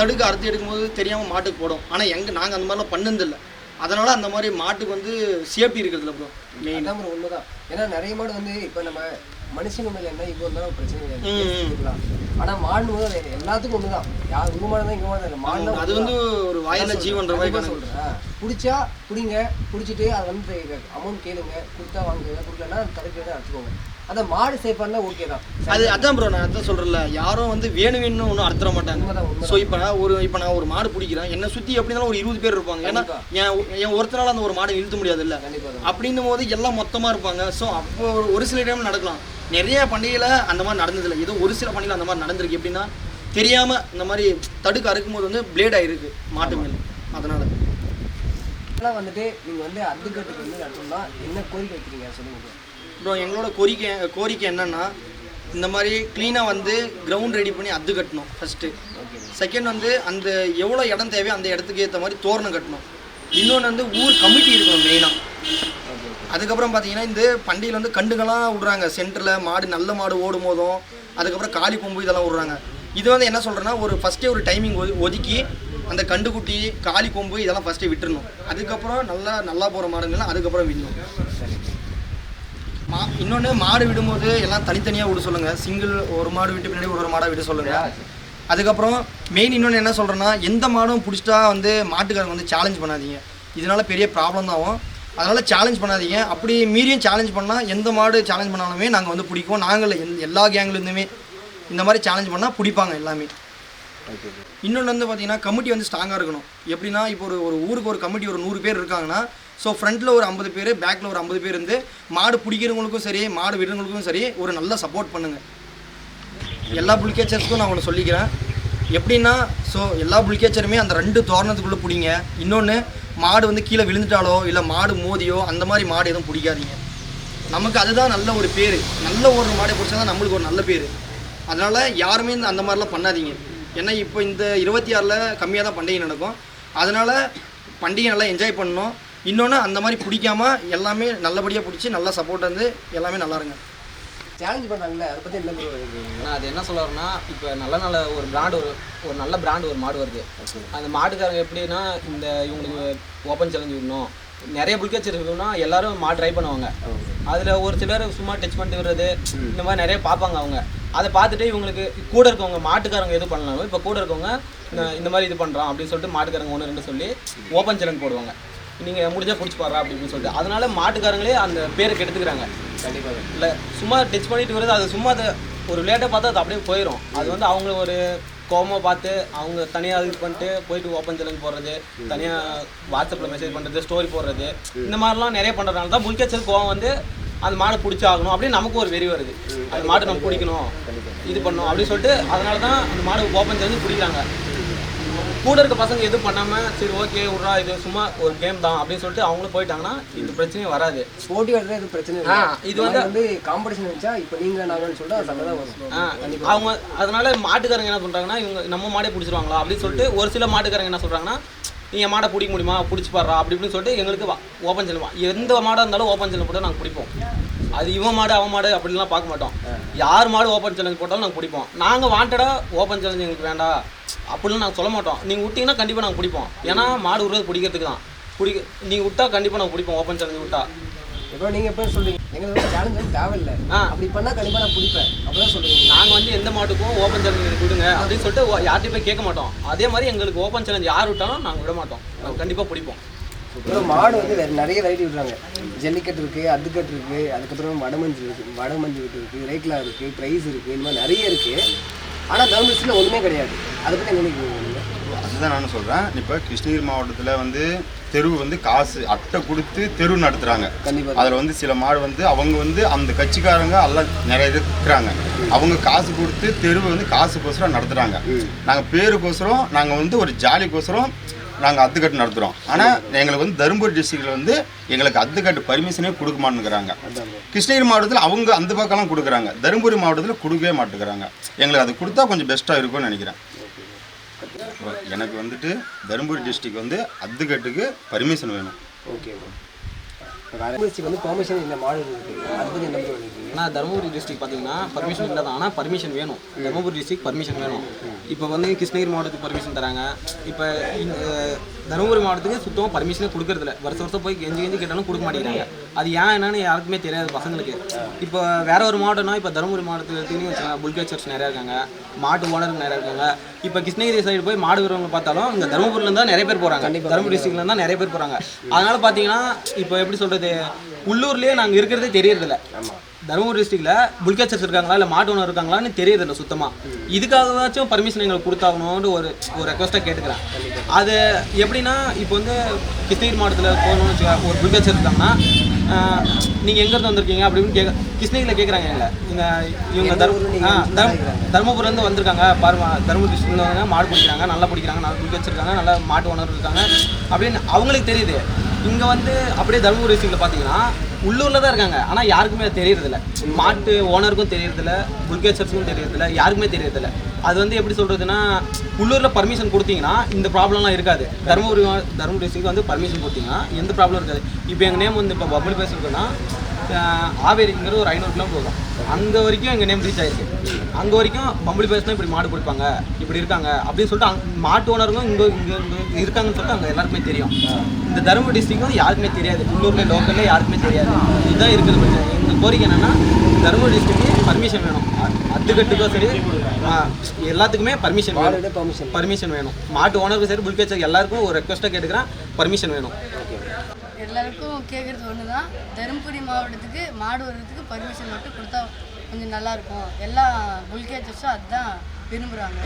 தடுக்க அறுத்து எடுக்கும்போது தெரியாமல் மாட்டுக்கு போடும். ஆனால் எங்கே நாங்கள் அந்த மாதிரிலாம் பண்ணதில்லை. அதனால அந்த மாதிரி மாட்டுக்கு வந்து சேஃப்டி இருக்கிறதுல ப்ரோ மெயின் உண்மைதான். ஏன்னா நிறைய மாடு வந்து இப்போ நம்ம மனுஷங்க மேலே என்ன இப்போ இருந்தாலும் பிரச்சனை. கிடையாது. ஆனா மாடு போது அது எல்லாத்துக்கும் ஒண்ணுதான். யார் உங்க மாடு தான் இங்க மாடு இல்லை. மாடு அது வந்து ஒரு வாயில ஜீவன்ற மாதிரி. சொல்றேன். பிடிச்சா பிடிங்க பிடிச்சிட்டு அதை வந்து அமௌண்ட் கேளுங்க. கொடுத்தா வாங்குங்க. கொடுக்கலன்னா தடுக்கிறத அடிச்சுக்கோங்க. அதான் மாடு சேஃபாக இருந்தால் ஓகே தான். அது அதான் ப்ரோ நான் அதான் சொல்கிறேன்ல யாரும் வந்து வேணும் வேணும்னு ஒன்றும் அறுத்துற மாட்டாங்க. ஸோ இப்போ ஒரு இப்போ நான் ஒரு மாடு பிடிக்கிறேன். என்னை சுற்றி எப்படி இருந்தாலும் ஒரு இருபது பேர் இருப்பாங்க. ஏன்னா என் என் ஒருத்தனால அந்த ஒரு மாடை இழுத்த முடியாது இல்லை. அப்படின்னும் போது எல்லாம் மொத்தமாக இருப்பாங்க. ஸோ அப்போ ஒரு- சில டைம் நடக்கலாம். நிறைய பண்டிகையில் அந்த மாதிரி நடந்ததில்லை. ஏதோ ஒரு சில பண்டிகையில் அந்த மாதிரி நடந்திருக்கு. எப்படின்னா தெரியாமல் இந்த மாதிரி தடுக்க அறுக்கும்போது வந்து பிளேட் ஆயிருக்கு மாட்டு மேலே. அதனால. இதெல்லாம் வந்துட்டு நீங்க வந்து அத்துக்கட்டுக்கு வந்து நடத்தணும்னா என்ன கோரிக்கை வைக்கிறீங்க சொல்லுங்க ப்ரோ எங்களோட கோரிக்கை கோரிக்கை என்னன்னா இந்த மாதிரி க்ளீனாக வந்து கிரவுண்ட் ரெடி பண்ணி அத்து கட்டணும் ஃபஸ்ட்டு செகண்ட் வந்து அந்த எவ்வளோ இடம் தேவையோ அந்த இடத்துக்கு ஏற்ற மாதிரி தோரணம் கட்டணும். இன்னொன்று வந்து ஊர் கமிட்டி இருக்கணும் மெயினாக அதுக்கப்புறம் பார்த்தீங்கன்னா இந்த பண்டிகையில் வந்து கண்டுகள்லாம் விடுறாங்க. சென்டரில் மாடு நல்ல மாடு ஓடும் போதும். அதுக்கப்புறம் காளி கொம்பு இதெல்லாம் விடுறாங்க. இது வந்து என்ன சொல்கிறேன்னா ஒரு ஃபஸ்ட்டே ஒரு டைமிங் ஒதுக்கி அந்த கண்டுக்குட்டி காளி கொம்பு இதெல்லாம் ஃபஸ்ட்டே விட்டுறணும். அதுக்கப்புறம் நல்லா நல்லா போகிற மாடுங்கள்லாம் அதுக்கப்புறம் விடணும். மா இன்னொன்று மாடு விடும்போது எல்லாம் தனித்தனியாக விட சொல்லுங்கள் சிங்கிள் ஒரு மாடு விட்டு பின்னாடி ஒரு ஒரு மாடாக விட சொல்லுங்கள் அதுக்கப்புறம் மெயின் இன்னொன்று என்ன சொல்கிறேன்னா எந்த மாடும் பிடிச்சிட்டா வந்து மாட்டுக்காரங்க வந்து சேலஞ்ச் பண்ணாதீங்க. இதனால பெரிய ப்ராப்ளம் தான் ஆகும். அதனால் சேலஞ்ச் பண்ணாதீங்க. அப்படி மீறியும் சேலஞ்ச் பண்ணால் எந்த மாடு சேலஞ்ச் பண்ணாலுமே நாங்கள் வந்து பிடிப்போம் நாங்கள் எல்லா கேங்லேருந்துமே இந்த மாதிரி சேலஞ்ச் பண்ணால் பிடிப்பாங்க எல்லாமே. ஓகே இன்னொன்று வந்து பார்த்தீங்கன்னா கமிட்டி வந்து ஸ்ட்ராங்காக இருக்கணும். எப்படின்னா இப்போ ஒரு ஒரு ஊருக்கு ஒரு கமிட்டி ஒரு நூறு பேர் இருக்காங்கன்னா ஸோ ஃப்ரண்ட்டில் ஒரு ஐம்பது பேர் பேக்கில் ஒரு ஐம்பது பேர் இருந்து மாடு பிடிக்கிறவங்களுக்கும் சரி மாடு விடுறவங்களுக்கும் சரி ஒரு நல்ல சப்போர்ட் பண்ணுங்கள் எல்லா புல்கேச்சர்ஸ்க்கும் நான் ஒன்று சொல்லிக்கிறேன். எப்படின்னா ஸோ எல்லா புல்கேச்சருமே அந்த ரெண்டு தோரணத்துக்குள்ளே பிடிங்க. இன்னொன்று மாடு வந்து கீழே விழுந்துட்டாலோ இல்லை மாடு மோதியோ அந்த மாதிரி மாடு எதுவும் பிடிக்காதீங்க. நமக்கு அதுதான் நல்ல ஒரு பேர். நல்ல ஒரு மாடை பிடிச்சா தான் நம்மளுக்கு ஒரு நல்ல பேர். அதனால் யாருமே இந்த அந்த மாதிரிலாம் பண்ணாதீங்க. ஏன்னா இப்போ இந்த இருபத்தி ஆறில் கம்மியாக தான் பண்டிகை நடக்கும். அதனால் பண்டிகை நல்லா என்ஜாய் பண்ணணும். இன்னொன்று அந்த மாதிரி பிடிக்காம எல்லாமே நல்லபடியாக பிடிச்சி நல்லா சப்போர்ட் வந்து எல்லாமே நல்லா இருங்க. சேலஞ்ச் பண்ணாங்கல்ல அதை பத்தி என்ன ஆனால் அது என்ன சொல்ல வரேன்னா இப்போ நல்ல நல்ல ஒரு பிராண்ட் ஒரு ஒரு நல்ல பிராண்ட் ஒரு மாடு வருது. அந்த மாட்டுக்காரங்க எப்படின்னா இந்த இவங்களுக்கு ஓப்பன் சேலஞ்ச் விடணும். நிறைய புல்கேச்சர் இருக்குன்னா எல்லாரும் மாடு ட்ரை பண்ணுவாங்க. அதில் ஒரு சிலர் சும்மா டச் பண்ணிட்டு விடுறது இந்த மாதிரி நிறைய பார்ப்பாங்க அவங்க. அதை பார்த்துட்டு இவங்களுக்கு கூட இருக்கவங்க மாட்டுக்காரங்க எது பண்ணலாம் இப்போ கூட இருக்கவங்க இந்த- இந்த மாதிரி இது பண்ணுறோம் அப்படின்னு சொல்லிட்டு மாட்டுக்காரங்க ஒன்று ரெண்டு சொல்லி ஓப்பன் சேலஞ்ச் போடுவாங்க. நீங்கள் முடிஞ்சா பிடிச்சி பாடுறா அப்படின்னு சொல்லிட்டு. அதனால மாட்டுக்காரங்களே அந்த பேரை கெடுத்துக்கிறாங்க. கண்டிப்பாக இல்லை சும்மா டச் பண்ணிட்டு வருது அது சும்மா அதை ஒரு விளையாட்டை பார்த்தா அது அப்படியே போயிடும் அது வந்து அவங்க ஒரு கோவமாக பார்த்து அவங்க தனியாக இது பண்ணிட்டு போயிட்டு ஓப்பன் சேலஞ்ச் போடுறது தனியாக வாட்ஸ்அப்பில் மெசேஜ் பண்ணுறது ஸ்டோரி போடுறது இந்த மாதிரிலாம் நிறைய பண்ணுறதுனால தான் புல்கேச்சர் கோவம் வந்து அந்த மாடை பிடிச்சி ஆகணும் அப்படின்னு நமக்கு ஒரு வெறி வருது. அந்த மாட்டை நம்ம பிடிக்கணும் இது பண்ணணும் அப்படின்னு சொல்லிட்டு அதனால தான் அந்த மாடு ஓப்பன் சேலஞ்சு பிடிக்கிறாங்க. கூட இருக்க பசங்க எதுவும் பண்ணாமல் சரி ஓகே விட்றா இது சும்மா ஒரு கேம் தான் அப்படின்னு சொல்லிட்டு அவங்களும் போயிட்டாங்கன்னா இந்த பிரச்சனையும் வராது. போட்டி வளர்றது எதுவும் பிரச்சனை இல்லை. இது இது வந்து- வந்து காம்படிஷன் வச்சா இப்போ நீங்க நாங்கன்னு சொல்லிட்டு அது சண்டை தான் வரும். ஆ, அவங்க அதனால மாட்டுக்காரங்க என்ன சொல்றாங்கன்னா இவங்க நம்ம மாடே பிடிச்சிருவாங்களா அப்படின்னு சொல்லிட்டு ஒரு சில மாட்டுக்காரங்க என்ன சொல்றாங்கன்னா நீ என் மாடை பிடிக்க முடியுமா? பிடிச்சி பாடுறா அப்படி இப்படின்னு சொல்லிட்டு எங்களுக்கு ஓப்பன் செல்லுமா எந்த மாடாக இருந்தாலும் ஓப்பன் செல்லம் போட்டு நாங்கள் பிடிப்போம். அது இவன் மாடு அவன் மாடு அப்படிலாம் பார்க்க மாட்டோம். யார் மாடு ஓப்பன் சேலஞ்ச் போட்டாலும் நாங்கள் பிடிப்போம். நாங்கள் வாண்டடாக ஓப்பன் சேலஞ்ச் எங்களுக்கு வேண்டாம். அப்படிலாம் நாங்கள் சொல்ல மாட்டோம். நீங்கள் விட்டீங்கன்னா கண்டிப்பாக நாங்கள் பிடிப்போம். ஏன்னா மாடு விடுறது பிடிக்கிறதுக்கு தான். பிடிக்க நீங்கள் விட்டா கண்டிப்பாக நாங்கள் பிடிப்போம் ஓப்பன் சேலஞ்ச் விட்டா. இப்போ நீங்க எப்போ சொல்றீங்க. எங்களுக்கு சேலஞ்ச் வந்து தேவையில்லை. ஆ. அப்படி பண்ணா கண்டிப்பா நான் பிடிப்பேன். அப்பதான் சொல்றீங்க. நாங்கள் வந்து எந்த மாட்டுக்கும் ஓப்பன் சேலஞ்ச் கொடுங்க அப்படின்னு சொல்லிட்டு யார்கிட்டயும் போய் கேட்க மாட்டோம். அதே மாதிரி எங்களுக்கு ஓப்பன் சேலஞ்ச் யார் விட்டாலும் நாங்கள் விட மாட்டோம். நாங்கள் கண்டிப்பாக பிடிப்போம். அப்புறம் மாடு வந்து வேற நிறைய வெரைட்டி விடுறாங்க. ஜல்லிக்கட்டு இருக்கு அதுக்கட்டு இருக்கு அதுக்கப்புறம் வடமஞ்சு இருக்கு வடமஞ்சு விட்டு இருக்கு ரேக்லா இருக்கு ப்ரைஸ் இருக்கு இந்த மாதிரி நிறைய இருக்கு. ஆனா தர்மபுரியில் ஒண்ணுமே கிடையாது. அதை என்ன நினைக்கிறீங்க அதுதான் நான் சொல்கிறேன் இப்போ கிருஷ்ணகிரி மாவட்டத்தில் வந்து தெரு வந்து காசு அட்டை கொடுத்து தெரு நடத்துகிறாங்க அதில் வந்து சில மாடு வந்து அவங்க வந்து அந்த கட்சிக்காரங்க எல்லாம் நிறைய பேர் இருக்கிறாங்க. அவங்க காசு கொடுத்து தெருவை வந்து காசுக்கோசரம் நடத்துகிறாங்க நாங்கள் பேருக்கோசரம் நாங்கள் வந்து ஒரு ஜாலிக்கோசரம் நாங்கள் அத்துக்கட்டு நடத்துகிறோம் ஆனால் எங்களுக்கு வந்து தருமபுரி டிஸ்ட்ரிக்டில் வந்து எங்களுக்கு அத்துக்கட்டு பர்மிஷனே கொடுக்க மாட்டேங்கிறாங்க கிருஷ்ணகிரி மாவட்டத்தில் அவங்க அந்த பக்கம்லாம் கொடுக்குறாங்க. தருமபுரி மாவட்டத்தில் கொடுக்கவே மாட்டேங்கிறாங்க. எங்களுக்கு அது கொடுத்தா கொஞ்சம் பெஸ்ட்டாக இருக்கும்னு நினைக்கிறேன். எனக்கு வந்துட்டு தருமபுரி டிஸ்ட்ரிக்ட் வந்து அத்துக்கட்டுக்கு பர்மிஷன் வேணும். ஓகே தர்மபுரிக்கு வந்து பெர்மிஷன் இல்லை மாடு இருக்கு. அதை பத்தி என்ன நினைக்கிறீங்க ஆனால் தருமபுரி டிஸ்ட்ரிக்ட் பார்த்தீங்கன்னா பர்மிஷன் இல்லை தான் ஆனால் பர்மிஷன் வேணும். தருமபுரி டிஸ்ட்ரிக்ட் பர்மிஷன் வேணும். இப்போ வந்து கிருஷ்ணகிரி மாவட்டத்துக்கு பர்மிஷன் தராங்க. இப்போ இந்த தருமபுரி மாவட்டத்துக்கு சுத்தமாக பர்மிஷனே கொடுக்கறதில்ல. வருஷம் வருஷம் போய் கெஞ்சி கெஞ்சி கேட்டாலும் கொடுக்க மாட்டேங்கிறாங்க. அது ஏன் என்னன்னு யாருக்குமே தெரியாது பசங்களுக்கு. இப்போ வேற ஒரு மாவட்டம்னா இப்போ தருமபுரி மாவட்டத்தில் எடுத்துக்கிட்டீங்கன்னு வச்சுக்கோங்க புல்கேச்சர்ஸ் நிறையா இருக்காங்க. மாட்டு ஓனருக்கு நிறையா இருக்காங்க. இப்போ கிருஷ்ணகிரி சைடு போய் மாடு விடுறவங்க பார்த்தாலும் இங்கே தருமபுரியில தான் நிறைய பேர் போகிறாங்க தருமபுரி டிஸ்ட்ரிக்ட்ல தான் நிறைய பேர் போகிறாங்க அதனால பார்த்தீங்கன்னா இப்போ எப்படி சொல்கிறது உள்ளூர்லேயே நாங்கள் இருக்கிறதே தெரியறதில்ல. தருமபுரி டிஸ்ட்ரிக்டில் புல்கேச்சர்ஸ் இருக்காங்களா இல்லை மாட்டு ஓனர் இருக்காங்களான்னு தெரியறதில்ல சுத்தமாக இதுக்காகவாச்சும் பர்மிஷன் எங்களுக்கு கொடுத்தாகணும்னு ஒரு ஒரு ரெக்வஸ்ட்டாக கேட்டுக்கிறேன். அது எப்படின்னா இப்போ வந்து கிருஷ்ணகிரி மாவட்டத்தில் போகணும்னு வச்சுக்கோங்க ஒரு புல்கேச்சர் இருக்காங்கன்னா நீங்கள் எங்கேருந்து வந்திருக்கீங்க அப்படின்னு கேட்க கிருஷ்ணகிரியில் கேட்குறாங்க எங்களை. இந்த இவங்க தர்ம ஆ தர்ம தருமபுரிலேருந்து வந்திருக்காங்க. பாருமா தருமபுரி டிஸ்ட்ரிக்ட்ல வந்து மாடு பிடிக்கிறாங்க நல்லா பிடிக்கிறாங்க நல்லா பிடிக்க வச்சிருக்காங்க நல்லா மாட்டு ஓனர் இருக்காங்க அப்படின்னு அவங்களுக்கு தெரியுது. இங்கே வந்து அப்படியே தருமபுரி டிஸ்ட்ரிக்ட்ல பார்த்தீங்கன்னா உள்ளூரில் தான் இருக்காங்க. ஆனால் யாருக்குமே அது தெரியறதில்ல. மாட்டு ஓனருக்கும் தெரியறதில்ல புல்கேச்சர்ஸுக்கும் தெரியறதில்ல யாருக்குமே தெரியறதில்ல. அது வந்து எப்படி சொல்கிறதுனா உள்ளூரில் பர்மிஷன் கொடுத்தீங்கன்னா இந்த ப்ராப்ளம்லாம் இருக்காது. தருமபுரி தருமபுரி டிஸ்ட்ரிக்ட் வந்து பர்மிஷன் கொடுத்தீங்கன்னா எந்த ப்ராப்ளம் இருக்காது. இப்போ எங்கள் நேம் வந்து இப்போ பப்ளி பேசுறதுன்னா ஆவேரிங்கிற ஒரு ஐநூறு கிலோமீட்டர் வரும் அங்கே வரைக்கும் எங்கள் நேம் ரீச் ஆயிருக்கு. அங்கே வரைக்கும் பம்பளி பேசினா இப்படி மாடு பிடிப்பாங்க இப்படி இருக்காங்க அப்படின்னு சொல்லிட்டு அங்க மாட்டு ஓனருக்கும் இங்கே இங்கே இங்கே இருக்காங்கன்னு சொல்லிட்டு அங்கே எல்லாருக்குமே தெரியும். இந்த தருமபுரி டிஸ்ட்ரிக்ட் வந்து யாருக்குமே தெரியாது. உள்ளூரில் லோக்கல்ல யாருக்குமே தெரியாது. இதுதான் இருக்குது பிரச்சனை. எங்கள் கோரிக்கை என்னன்னா தருமபுரி டிஸ்ட்ரிக்ட் பர்மிஷன் வேணும். அத்துக்கட்டுக்கும் சரி எல்லாத்துக்குமே பர்மிஷன் வேணும். பெர்மிஷன் பர்மிஷன் வேணும். மாட்டு ஓனருக்கு சரி புல்கேச்சர் எல்லாருக்கும் ஒரு ரெக்வஸ்ட்டாக கேட்டுக்கிறேன். பர்மிஷன் வேணும். எல்லாருக்கும் கேட்குறது ஒன்று தான் தருமபுரி மாவட்டத்துக்கு மாடு வர்றதுக்கு பர்மிஷன் மட்டும் கொடுத்தா கொஞ்சம் நல்லாயிருக்கும் எல்லா புல்கேச்சர்ஸும் அதுதான் விரும்புகிறாங்க